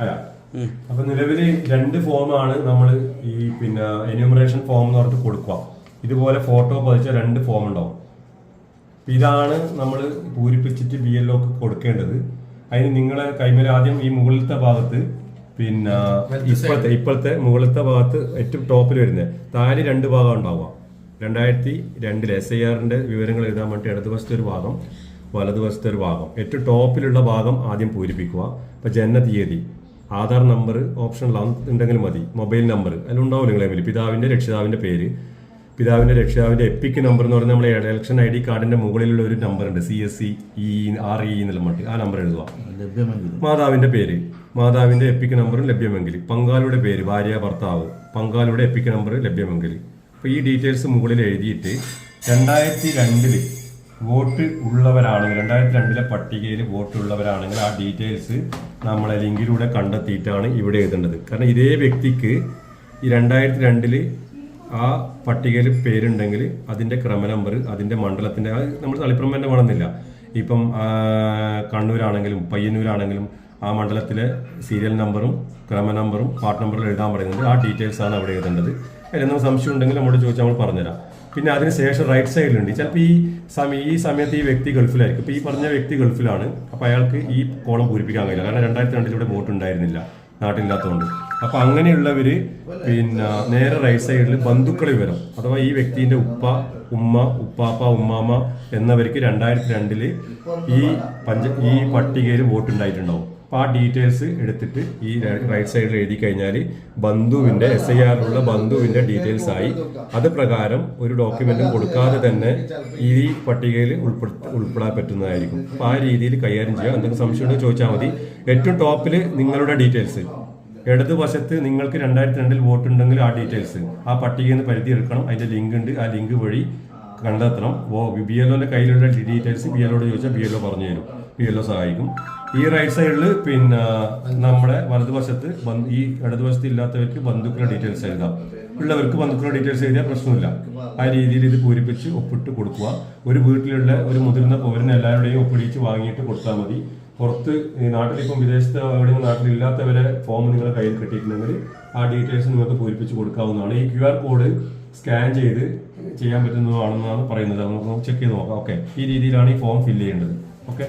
അല്ല. അപ്പൊ നിലവിൽ രണ്ട് ഫോമാണ് നമ്മൾ ഈ പിന്നെ എന്യൂമറേഷൻ ഫോം എന്ന് പറഞ്ഞിട്ട് കൊടുക്കുക. ഇതുപോലെ ഫോട്ടോ പതിച്ച രണ്ട് ഫോം ഉണ്ടാവും. ഇതാണ് നമ്മൾ പൂരിപ്പിച്ചിട്ട് ബി എൽ ഒക്കെ കൊടുക്കേണ്ടത്. അതിന് നിങ്ങളെ കൈമേൽ ആദ്യം ഈ മുകളിലത്തെ ഭാഗത്ത് പിന്നെ ഇപ്പോഴത്തെ ഇപ്പോഴത്തെ മുകളിലത്തെ ഭാഗത്ത് ഏറ്റവും ടോപ്പിൽ വരുന്നത്. താഴെ രണ്ട് ഭാഗം ഉണ്ടാവുക. രണ്ടായിരത്തി രണ്ടിൽ എസ് ഐ ആറിന്റെ വിവരങ്ങൾ എഴുതാൻ വേണ്ടി ഇടതുവശത്തെ ഒരു ഭാഗം വലതുവശത്തെ ഒരു ഭാഗം. ഏറ്റവും ടോപ്പിലുള്ള ഭാഗം ആദ്യം പൂരിപ്പിക്കുക. ഇപ്പൊ ജനന തീയതി ആധാർ നമ്പർ ഓപ്ഷനിലാണ് ഉണ്ടെങ്കിൽ മതി. Mobile number. അതിലുണ്ടാവും നിങ്ങളെ വലിയ പിതാവിന്റെ രക്ഷിതാവിന്റെ പേര്. പിതാവിന്റെ രക്ഷിതാവിന്റെ എപ്പിക് നമ്പർ എന്ന് പറഞ്ഞാൽ നമ്മൾ ഇലക്ഷൻ ഐ ഡി കാർഡിന്റെ മുകളിലുള്ള ഒരു നമ്പർ ഉണ്ട്. C S C E R E എന്നുള്ള മട്ട്. ആ നമ്പർ എഴുതുക. മാതാവിന്റെ പേര്. മാതാവിന്റെ എപ്പിക് നമ്പറും ലഭ്യമെങ്കിൽ. പങ്കാളിയുടെ പേര് ഭാര്യ ഭർത്താവ്. പങ്കാളിയുടെ എപ്പിക് നമ്പർ ലഭ്യമെങ്കിൽ. അപ്പോൾ ഈ ഡീറ്റെയിൽസ് മുകളിൽ എഴുതിയിട്ട് രണ്ടായിരത്തി രണ്ടിൽ വോട്ട് ഉള്ളവരാണെങ്കിൽ രണ്ടായിരത്തി രണ്ടിലെ പട്ടികയിൽ വോട്ട് ഉള്ളവരാണെങ്കിൽ ആ ഡീറ്റെയിൽസ് നമ്മളെ ലിങ്കിലൂടെ കണ്ടെത്തിയിട്ടാണ് ഇവിടെ എഴുതേണ്ടത്. കാരണം ഇതേ വ്യക്തിക്ക് ഈ രണ്ടായിരത്തി രണ്ടിൽ ആ പട്ടികയിൽ പേരുണ്ടെങ്കിൽ അതിന്റെ ക്രമ നമ്പർ അതിന്റെ മണ്ഡലത്തിന്റെ നമ്മൾ തളിപ്പുറം തന്നെ വേണമെന്നില്ല ഇപ്പം കണ്ണൂരാണെങ്കിലും പയ്യന്നൂരാണെങ്കിലും ആ മണ്ഡലത്തിലെ സീരിയൽ നമ്പറും ക്രമ നമ്പറും പാർട്ട് നമ്പറും എഴുതാൻ പറയുന്നത് ആ ഡീറ്റെയിൽസ് ആണ് അവിടെ എഴുതേണ്ടത്. അതിലെന്തെങ്കിലും സംശയം ഉണ്ടെങ്കിൽ നമ്മളോട് ചോദിച്ചാൽ നമ്മൾ പറഞ്ഞുതരാം. പിന്നെ അതിനുശേഷം റൈറ്റ് സൈഡിലുണ്ട് ചിലപ്പോൾ ഈ സമയം ഈ സമയത്ത് ഈ വ്യക്തി ഗൾഫിലായിരിക്കും. ഇപ്പോൾ ഈ പറഞ്ഞ വ്യക്തി ഗൾഫിലാണ്. അപ്പോൾ അയാൾക്ക് ഈ കോളം പൂരിപ്പിക്കാൻ കഴിയില്ല. കാരണം രണ്ടായിരത്തി രണ്ടിൽ ഇവിടെ വോട്ട് ഉണ്ടായിരുന്നില്ല. നാട്ടിലില്ലാത്തതുകൊണ്ട്. അപ്പോൾ അങ്ങനെയുള്ളവർ പിന്നെ നേരെ റൈറ്റ് സൈഡിൽ ബന്ധുക്കളെ വിവരം. അഥവാ ഈ വ്യക്തിന്റെ ഉപ്പ ഉമ്മ ഉപ്പാപ്പ ഉമ്മാമ എന്നവർക്ക് രണ്ടായിരത്തി രണ്ടിൽ ഈ പഞ്ച ഈ പട്ടികയിൽ വോട്ട് ഉണ്ടായിട്ടുണ്ടാവും അപ്പൊ ആ ഡീറ്റെയിൽസ് എടുത്തിട്ട് ഈ റൈറ്റ് സൈഡിൽ എഴുതി കഴിഞ്ഞാൽ ബന്ധുവിന്റെ എസ് ഐ ആറിലുള്ള ബന്ധുവിന്റെ ഡീറ്റെയിൽസ് ആയി. അത് പ്രകാരം ഒരു ഡോക്യുമെന്റും കൊടുക്കാതെ തന്നെ ഈ പട്ടികയിൽ ഉൾപ്പെടുത്ത ഉൾപ്പെടാൻ പറ്റുന്നതായിരിക്കും. അപ്പൊ ആ രീതിയിൽ കൈകാര്യം ചെയ്യുക. എന്തെങ്കിലും സംശയം ഉണ്ടെങ്കിൽ ചോദിച്ചാൽ മതി. ഏറ്റവും ടോപ്പിൽ നിങ്ങളുടെ ഡീറ്റെയിൽസ്. ഇടതുവശത്ത് നിങ്ങൾക്ക് രണ്ടായിരത്തി രണ്ടിൽ വോട്ട് ഉണ്ടെങ്കിൽ ആ ഡീറ്റെയിൽസ്. ആ പട്ടികയിൽ നിന്ന് പരിധി എടുക്കണം. അതിന്റെ ലിങ്ക് ഉണ്ട്. ആ ലിങ്ക് വഴി കണ്ടെത്തണം. ബി എൽ കയ്യിലുള്ള ഡീറ്റെയിൽസ് ബി എൽ ചോദിച്ചാൽ ബി എൽ ഒ പറഞ്ഞു തരും. ബി സഹായിക്കും ഈ റൈറ്റ് സൈഡിൽ പിന്നെ നമ്മുടെ വലതുവശത്ത് ഈ ഇടതുവശത്ത് ഇല്ലാത്തവർക്ക് ബന്ധുക്കളുടെ ഡീറ്റെയിൽസ് എഴുതാം. ഉള്ളവർക്ക് ബന്ധുക്കളുടെ ഡീറ്റെയിൽസ് എഴുതിയാൽ പ്രശ്നമില്ല. ആ രീതിയിൽ ഇത് പൂരിപ്പിച്ച് ഒപ്പിട്ട് കൊടുക്കുക. ഒരു വീട്ടിലുള്ള ഒരു മുതിർന്ന പൗരനെ എല്ലാവരുടെയും ഒപ്പിടിച്ച് വാങ്ങിയിട്ട് കൊടുത്താൽ മതി. പുറത്ത് നാട്ടിലിപ്പം വിദേശത്ത് എവിടെയെങ്കിലും നാട്ടിലില്ലാത്തവരെ ഫോം നിങ്ങളുടെ കയ്യിൽ കിട്ടിയിട്ടുണ്ടെങ്കിൽ ആ ഡീറ്റെയിൽസ് നിങ്ങൾക്ക് പൂരിപ്പിച്ച് കൊടുക്കാവുന്നതാണ്. ഈ ക്യു ആർ കോഡ് സ്കാൻ ചെയ്ത് ചെയ്യാൻ പറ്റുന്നതാണെന്നാണ് പറയുന്നത്. നമുക്ക് ചെക്ക് ചെയ്ത് നോക്കാം. ഓക്കെ ഈ രീതിയിലാണ് ഈ ഫോം ഫില്ല് ചെയ്യേണ്ടത്. ഓക്കെ